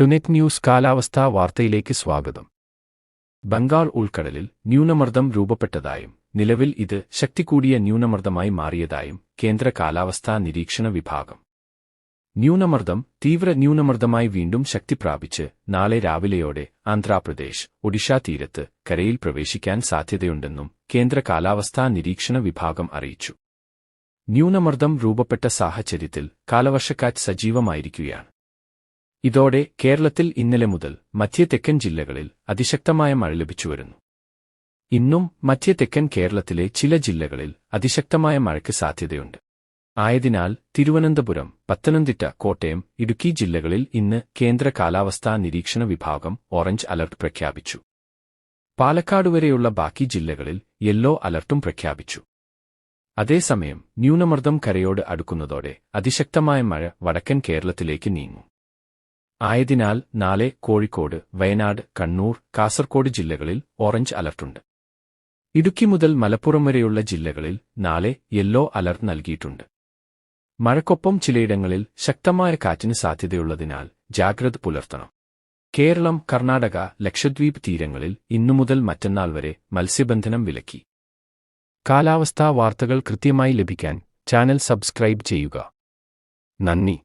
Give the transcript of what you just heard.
ടുനെറ്റ് news കാലാവസ്ഥാ വാർത്തയിലേക്ക് സ്വാഗതം. ബംഗാൾ ഉൾക്കടലിൽ ന്യൂനമർദ്ദം രൂപപ്പെട്ടതായും നിലവിൽ ഇത് ശക്തി കൂടിയ ന്യൂനമർദ്ദമായി മാറിയതായും കേന്ദ്ര കാലാവസ്ഥാ നിരീക്ഷണ വിഭാഗം. ന്യൂനമർദ്ദം തീവ്ര ന്യൂനമർദ്ദമായി വീണ്ടും ശക്തി പ്രാപിച്ച് നാളെ രാവിലെയോടെ ആന്ധ്രാപ്രദേശ് ഒഡീഷ തീരത്ത് കരയിൽ പ്രവേശിക്കാൻ സാധ്യതയുണ്ടെന്നും കേന്ദ്ര കാലാവസ്ഥാ നിരീക്ഷണ വിഭാഗം അറിയിച്ചു. ന്യൂനമർദ്ദം രൂപപ്പെട്ട സാഹചര്യത്തിൽ കാലവർഷക്കാറ്റ് സജീവമായിരിക്കുകയാണ്. ഇതോടെ കേരളത്തിൽ ഇന്നലെ മുതൽ മധ്യ തെക്കൻ ജില്ലകളിൽ അതിശക്തമായ മഴ ലഭിച്ചുവരുന്നു. ഇന്നും മധ്യ തെക്കൻ കേരളത്തിലെ ചില ജില്ലകളിൽ അതിശക്തമായ മഴയ്ക്ക് സാധ്യതയുണ്ട്. ആയതിനാൽ തിരുവനന്തപുരം പത്തനംതിട്ട കോട്ടയം ഇടുക്കി ജില്ലകളിൽ ഇന്ന് കേന്ദ്ര കാലാവസ്ഥാ നിരീക്ഷണ വിഭാഗം ഓറഞ്ച് അലർട്ട് പ്രഖ്യാപിച്ചു. പാലക്കാട് വരെയുള്ള ബാക്കി ജില്ലകളിൽ യെല്ലോ അലർട്ടും പ്രഖ്യാപിച്ചു. അതേസമയം ന്യൂനമർദ്ദം കരയോട് അടുക്കുന്നതോടെ അതിശക്തമായ മഴ വടക്കൻ കേരളത്തിലേക്ക് നീങ്ങും. ആയതിനാൽ നാളെ കോഴിക്കോട് വയനാട് കണ്ണൂർ കാസർകോട് ജില്ലകളിൽ ഓറഞ്ച് അലർട്ടുണ്ട്. ഇടുക്കി മുതൽ മലപ്പുറം വരെയുള്ള ജില്ലകളിൽ നാളെ യെല്ലോ അലർട്ട് നൽകിയിട്ടുണ്ട്. മഴക്കൊപ്പം ചിലയിടങ്ങളിൽ ശക്തമായ കാറ്റിന് സാധ്യതയുള്ളതിനാൽ ജാഗ്രത പുലർത്തണം. കേരളം കർണാടക ലക്ഷദ്വീപ് തീരങ്ങളിൽ ഇന്നുമുതൽ മറ്റന്നാൾ വരെ മത്സ്യബന്ധനം വിലക്കി. കാലാവസ്ഥാ വാർത്തകൾ കൃത്യമായി ലഭിക്കാൻ ചാനൽ സബ്സ്ക്രൈബ് ചെയ്യുക. നന്ദി.